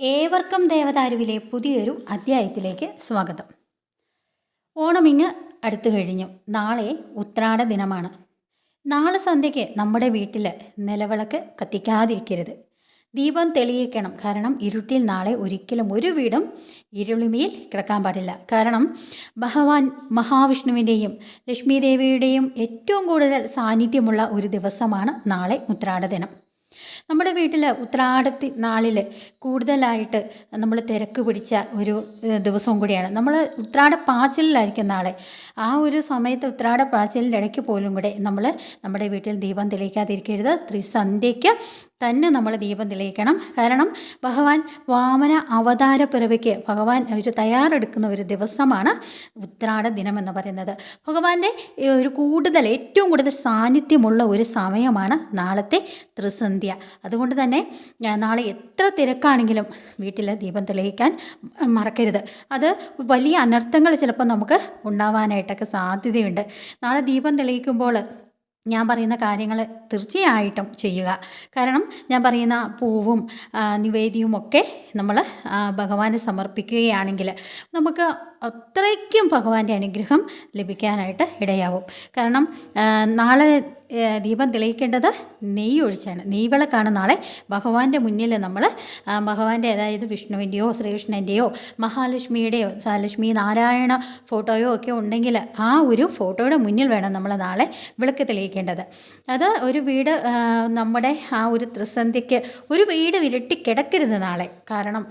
ഏവർക്കും ദേവദാരുവിലെ പുതിയൊരു അധ്യായത്തിലേക്ക് സ്വാഗതം. ഓണമിങ്ങ് അടുത്തു കഴിഞ്ഞു. നാളെ ഉത്രാട ദിനമാണ്. നാളെ സന്ധ്യയ്ക്ക് നമ്മുടെ വീട്ടിൽ നിലവിളക്ക് കത്തിക്കാതിരിക്കരുത്. ദീപം തെളിയിക്കണം. കാരണം ഇരുട്ടിൽ നാളെ ഒരിക്കലും ഒരു വീടും ഇരുളിമയിൽ കിടക്കാൻ പാടില്ല. കാരണം ഭഗവാൻ മഹാവിഷ്ണുവിന്റെയും ലക്ഷ്മി ദേവിയുടെയും ഏറ്റവും കൂടുതൽ സാന്നിധ്യമുള്ള ഒരു ദിവസമാണ് നാളെ ഉത്രാട ദിനം. നമ്മുടെ വീട്ടിൽ ഉത്രാടത്തി നാളിൽ കൂടുതലായിട്ട് നമ്മൾ തിരക്ക് പിടിച്ച ഒരു ദിവസവും കൂടിയാണ്. നമ്മൾ ഉത്രാട പാച്ചിലായിരിക്കും നാളെ. ആ ഒരു സമയത്ത് ഉത്രാട പാച്ചിലിന്റെ ഇടയ്ക്ക് പോലും കൂടെ നമ്മൾ നമ്മുടെ വീട്ടിൽ ദീപം തെളിയിക്കാതിരിക്കരുത്. ത്രിസന്ധ്യയ്ക്ക് തന്നെ നമ്മൾ ദീപം തെളിയിക്കണം. കാരണം ഭഗവാൻ വാമന അവതാര പിറവിക്ക് ഭഗവാൻ ഒരു തയ്യാറെടുക്കുന്ന ഒരു ദിവസമാണ് ഉത്രാട ദിനം എന്ന് പറയുന്നത്. ഭഗവാന്റെ ഒരു കൂടുതൽ ഏറ്റവും കൂടുതൽ സാന്നിധ്യമുള്ള ഒരു സമയമാണ് നാളത്തെ ത്രിസന്ധ്യ. അതുകൊണ്ട് തന്നെ നാളെ എത്ര തിരക്കാണെങ്കിലും വീട്ടിൽ ദീപം തെളിയിക്കാൻ മറക്കരുത്. അത് വലിയ അനർത്ഥങ്ങൾ ചിലപ്പോൾ നമുക്ക് ഉണ്ടാവാനായിട്ടൊക്കെ സാധ്യതയുണ്ട്. നാളെ ദീപം തെളിയിക്കുമ്പോൾ ഞാൻ പറയുന്ന കാര്യങ്ങൾ തീർച്ചയായിട്ടും ചെയ്യുക. കാരണം ഞാൻ പറയുന്ന പൂവും നിവേദ്യവും ഒക്കെ നമ്മൾ ഭഗവാന് സമർപ്പിക്കുകയാണെങ്കിൽ നമുക്ക് അത്രയ്ക്കും ഭഗവാന്റെ അനുഗ്രഹം ലഭിക്കാനായിട്ട് ഇടയാവും. കാരണം നാളെ ദീപം തെളിയിക്കേണ്ടത് നെയ്യ് ഒഴിച്ചാണ് നെയ്വിളക്കാണ് നാളെ ഭഗവാന്റെ മുന്നിൽ നമ്മൾ ഭഗവാന്റെ അതായത് വിഷ്ണുവിന്റെയോ ശ്രീകൃഷ്ണന്റെയോ മഹാലക്ഷ്മിയുടെയോ ലക്ഷ്മി നാരായണ ഫോട്ടോയോ ഒക്കെ ഉണ്ടെങ്കിൽ ആ ഒരു ഫോട്ടോയുടെ മുന്നിൽ വേണം നമ്മൾ നാളെ വിളക്ക് തെളിയിക്കേണ്ടത്. അത് ഒരു വീട് നമ്മുടെ ആ ഒരു ത്രിസന്ധ്യയ്ക്ക് ഒരു വീട് ഇരട്ടി കിടക്കരുത് നാളെ. കാരണം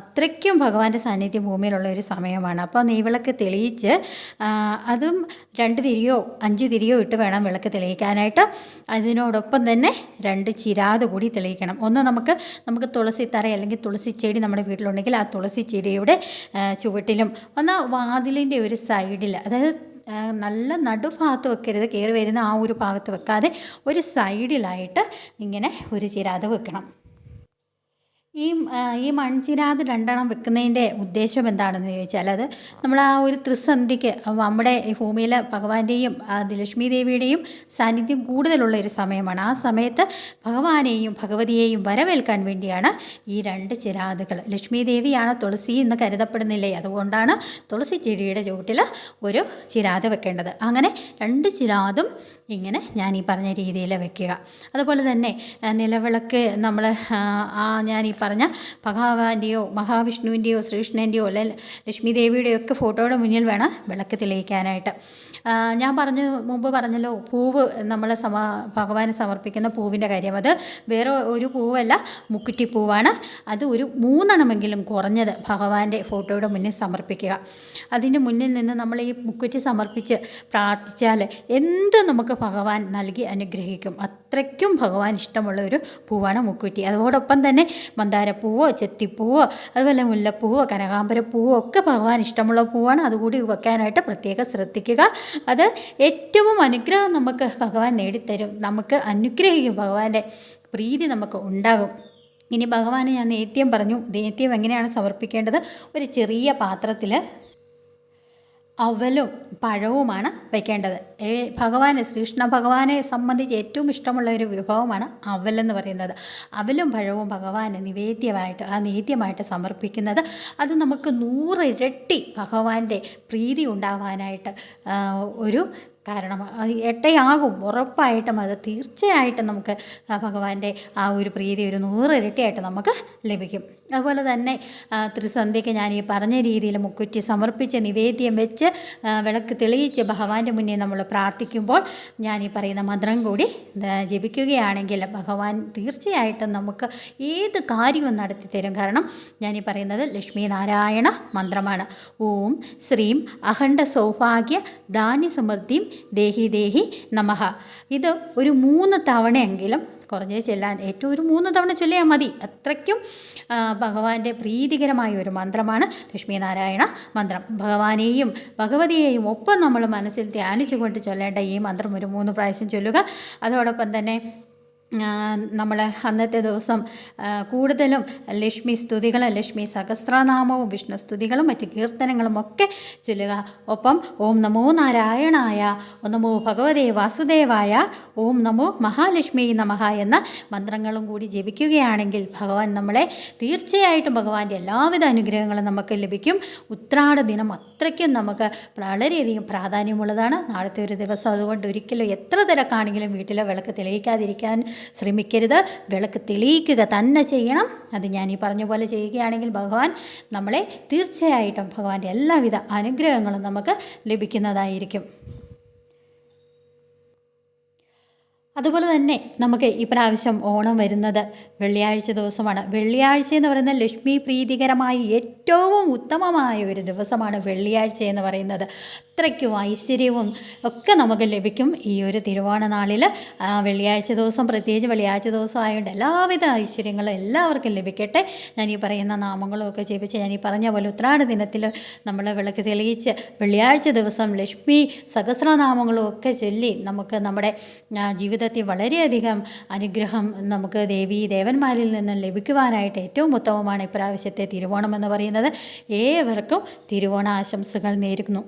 അത്രയ്ക്കും ഭഗവാന്റെ സാന്നിധ്യം ഭൂമിയിലുള്ള ഒരു സമയമാണ്. അപ്പോൾ നെയ്വിളക്ക് തെളിയിച്ച് അതും രണ്ട് തിരിയോ അഞ്ച് തിരിയോ ഇട്ട് വേണം വിളക്ക് തെളിയിക്കാനായിട്ട്. അതിനോടൊപ്പം തന്നെ രണ്ട് ചിരാത് കൂടി തെളിയിക്കണം. ഒന്ന് നമുക്ക് നമുക്ക് തുളസി തറ അല്ലെങ്കിൽ തുളസി ചെടി നമ്മുടെ വീട്ടിലുണ്ടെങ്കിൽ ആ തുളസി ചെടിയുടെ ചുവട്ടിലും ഒന്ന് വാതിലിന്റെ ഒരു സൈഡിൽ അതായത് നല്ല നടുഭാഗത്ത് വെക്കരുത് കയറി വരുന്ന ആ ഒരു ഭാഗത്ത് വെക്കാതെ ഒരു സൈഡിലായിട്ട് ഇങ്ങനെ ഒരു ചിരാത് വെക്കണം. ഈ ഈ മൺചിരാത് രണ്ടെണ്ണം വെക്കുന്നതിന്റെ ഉദ്ദേശം എന്താണെന്ന് ചോദിച്ചാൽ അത് നമ്മൾ ആ ഒരു ത്രിസന്ധിക്ക് നമ്മുടെ ഭൂമിയിൽ ഭഗവാന്റെയും ലക്ഷ്മി ദേവിയുടെയും സാന്നിധ്യം കൂടുതലുള്ള ഒരു സമയമാണ്. ആ സമയത്ത് ഭഗവാനെയും ഭഗവതിയെയും വരവേൽക്കാൻ വേണ്ടിയാണ് ഈ രണ്ട് ചിരാതുകൾ. ലക്ഷ്മി ദേവിയാണ് തുളസി എന്ന് കരുതപ്പെടുന്നില്ലേ? അതുകൊണ്ടാണ് തുളസി ചെടിയുടെ ചുവട്ടിൽ ഒരു ചിരാത് വെക്കേണ്ടത്. അങ്ങനെ രണ്ട് ചിരാതും ഇങ്ങനെ ഞാൻ ഈ പറഞ്ഞ രീതിയിൽ വെക്കുക. അതുപോലെ തന്നെ നിലവിളക്ക് നമ്മൾ ആ ഞാൻ ഈ പറഞ്ഞ ഭഗവാന്റെയോ മഹാവിഷ്ണുവിന്റെയോ ശ്രീകൃഷ്ണന്റെയോ അല്ലെ ലക്ഷ്മി ദേവിയുടെയോ ഒക്കെ ഫോട്ടോയുടെ മുന്നിൽ വേണം വിളക്ക് തെളിയിക്കാനായിട്ട്. ഞാൻ പറഞ്ഞു മുമ്പ് പറഞ്ഞല്ലോ പൂവ് നമ്മൾ സമ ഭഗവാന് സമർപ്പിക്കുന്ന പൂവിന്റെ കാര്യം. അത് വേറെ ഒരു പൂവല്ല മുക്കുറ്റി പൂവാണ്. അത് ഒരു മൂന്നെണ്ണമെങ്കിലും കുറഞ്ഞത് ഭഗവാന്റെ ഫോട്ടോയുടെ മുന്നിൽ സമർപ്പിക്കുക. അതിന് മുന്നിൽ നിന്ന് നമ്മൾ ഈ മുക്കുറ്റി സമർപ്പിച്ച് പ്രാർത്ഥിച്ചാൽ എന്ത് നമുക്ക് ഭഗവാൻ നൽകി അനുഗ്രഹിക്കും. അത്രയ്ക്കും ഭഗവാൻ ഇഷ്ടമുള്ള ഒരു പൂവാണ് മുക്കുറ്റി. അതോടൊപ്പം തന്നെ മന്ദാരപ്പൂവോ ചെത്തിപ്പൂവോ അതുപോലെ മുല്ലപ്പൂവോ കനകാമ്പരപ്പൂവോ ഒക്കെ ഭഗവാൻ ഇഷ്ടമുള്ള പൂവാണ്. അതുകൂടി വെക്കാനായിട്ട് പ്രത്യേകം ശ്രദ്ധിക്കുക. അത് ഏറ്റവും അനുഗ്രഹം നമുക്ക് ഭഗവാൻ നേടിത്തരും. നമുക്ക് അനുഗ്രഹിക്കും. ഭഗവാന്റെ പ്രീതി നമുക്ക് ഉണ്ടാകും. ഇനി ഭഗവാന് ഞാൻ നേത്യം പറഞ്ഞു. നേത്യം എങ്ങനെയാണ് സമർപ്പിക്കേണ്ടത്? ഒരു ചെറിയ പാത്രത്തിൽ അവലും പഴവുമാണ് വയ്ക്കേണ്ടത് ഭഗവാനെ ശ്രീകൃഷ്ണ ഭഗവാനെ സംബന്ധിച്ച് ഏറ്റവും ഇഷ്ടമുള്ള ഒരു വിഭവമാണ് അവലെന്ന് പറയുന്നത്. അവലും പഴവും ഭഗവാന് നിവേദ്യമായിട്ട് ആ നേദ്യമായിട്ട് സമർപ്പിക്കുന്നത്. അത് നമുക്ക് നൂറിരട്ടി ഭഗവാന്റെ പ്രീതി ഉണ്ടാവാനായിട്ട് ഒരു കാരണം എട്ടയാകും. ഉറപ്പായിട്ടും അത് തീർച്ചയായിട്ടും നമുക്ക് ഭഗവാന്റെ ആ ഒരു പ്രീതി ഒരു നൂറ് ഇരട്ടിയായിട്ട് നമുക്ക് ലഭിക്കും. അതുപോലെ തന്നെ ത്രിസന്ധ്യയ്ക്ക് ഞാൻ ഈ പറഞ്ഞ രീതിയിൽ മുക്കുറ്റി സമർപ്പിച്ച് നിവേദ്യം വെച്ച് വിളക്ക് തെളിയിച്ച് ഭഗവാന്റെ മുന്നേ നമ്മൾ പ്രാർത്ഥിക്കുമ്പോൾ ഞാൻ ഈ പറയുന്ന മന്ത്രം കൂടി ജപിക്കുകയാണെങ്കിൽ ഭഗവാൻ തീർച്ചയായിട്ടും നമുക്ക് ഏത് കാര്യവും നടത്തി തരും. കാരണം ഞാൻ ഈ പറയുന്നത് ലക്ഷ്മി നാരായണ മന്ത്രമാണ്. ഓം ശ്രീം അഖണ്ഡ സൗഭാഗ്യ ധാന്യ സമൃദ്ധിയും ദേഹി ദേഹി നമഹ ഇത് ഒരു മൂന്ന് തവണയെങ്കിലും കുറഞ്ഞ് ചെല്ലാൻ ഏറ്റവും ഒരു മൂന്ന് തവണ ചൊല്ലിയാൽ മതി. അത്രയ്ക്കും ഭഗവാന്റെ പ്രീതികരമായ ഒരു മന്ത്രമാണ് ലക്ഷ്മീനാരായണ മന്ത്രം. ഭഗവാനെയും ഭഗവതിയെയും ഒപ്പം നമ്മൾ മനസ്സിൽ ധ്യാനിച്ചുകൊണ്ട് ചൊല്ലേണ്ട ഈ മന്ത്രം ഒരു മൂന്ന് പ്രാവശ്യം ചൊല്ലുക. അതോടൊപ്പം തന്നെ നമ്മൾ അന്നത്തെ ദിവസം കൂടുതലും ലക്ഷ്മി സ്തുതികൾ ലക്ഷ്മി സഹസ്രനാമവും വിഷ്ണു സ്തുതികളും മറ്റ് കീർത്തനങ്ങളും ഒക്കെ ചൊല്ലുക. ഒപ്പം ഓം നമോ നാരായണായ ഓം നമോ ഭഗവതേ വാസുദേവായ ഓം നമോ മഹാലക്ഷ്മി നമഹ എന്ന മന്ത്രങ്ങളും കൂടി ജപിക്കുകയാണെങ്കിൽ ഭഗവാൻ നമ്മളെ തീർച്ചയായിട്ടും ഭഗവാന്റെ എല്ലാവിധ അനുഗ്രഹങ്ങളും നമുക്ക് ലഭിക്കും. ഉത്രാട ദിനം അത്രയ്ക്കും നമുക്ക് വളരെയധികം പ്രാധാന്യമുള്ളതാണ്. നാളത്തെ ഒരു ദിവസം അതുകൊണ്ട് ഒരിക്കലും എത്ര തിരക്കാണെങ്കിലും വീട്ടിലെ വിളക്ക് തെളിയിക്കാതിരിക്കാൻ ശ്രമിക്കരുത്. വിളക്ക് തെളിയിക്കുക തന്നെ ചെയ്യണം. അത് ഞാൻ ഈ പറഞ്ഞ പോലെ ചെയ്യുകയാണെങ്കിൽ ഭഗവാൻ നമ്മളെ തീർച്ചയായിട്ടും ഭഗവാന്റെ എല്ലാവിധ അനുഗ്രഹങ്ങളും നമുക്ക് ലഭിക്കുന്നതായിരിക്കും. അതുപോലെ തന്നെ നമുക്ക് ഈ പ്രാവശ്യം ഓണം വരുന്നത് വെള്ളിയാഴ്ച ദിവസമാണ്. വെള്ളിയാഴ്ച എന്ന് പറയുന്നത് ലക്ഷ്മി പ്രീതികരമായ ഏറ്റവും ഉത്തമമായ ഒരു ദിവസമാണ് വെള്ളിയാഴ്ച എന്ന് പറയുന്നത്. അത്രയ്ക്കും ഐശ്വര്യവും ഒക്കെ നമുക്ക് ലഭിക്കും ഈ ഒരു തിരുവോണ നാളിൽ വെള്ളിയാഴ്ച ദിവസം പ്രത്യേകിച്ച് വെള്ളിയാഴ്ച ദിവസം ആയതുകൊണ്ട് എല്ലാവിധ ഐശ്വര്യങ്ങളും എല്ലാവർക്കും ലഭിക്കട്ടെ. ഞാൻ ഈ പറയുന്ന നാമങ്ങളും ഒക്കെ ജപിച്ച് ഞാൻ ഈ പറഞ്ഞ പോലെ ഉത്രാട ദിനത്തിൽ നമ്മൾ വിളക്ക് തെളിയിച്ച് വെള്ളിയാഴ്ച ദിവസം ലക്ഷ്മി സഹസ്രനാമങ്ങളും ഒക്കെ ചൊല്ലി നമുക്ക് നമ്മുടെ ആ, ജീവിതത്തിൽ വളരെയധികം അനുഗ്രഹം നമുക്ക് ദേവി ദേവന്മാരിൽ നിന്നും ലഭിക്കുവാനായിട്ട് ഏറ്റവും ഉത്തമമാണ് ഇപ്രാവശ്യത്തെ തിരുവോണം എന്ന് പറയുന്നത്. ഏവർക്കും തിരുവോണാശംസകൾ നേരുന്നു.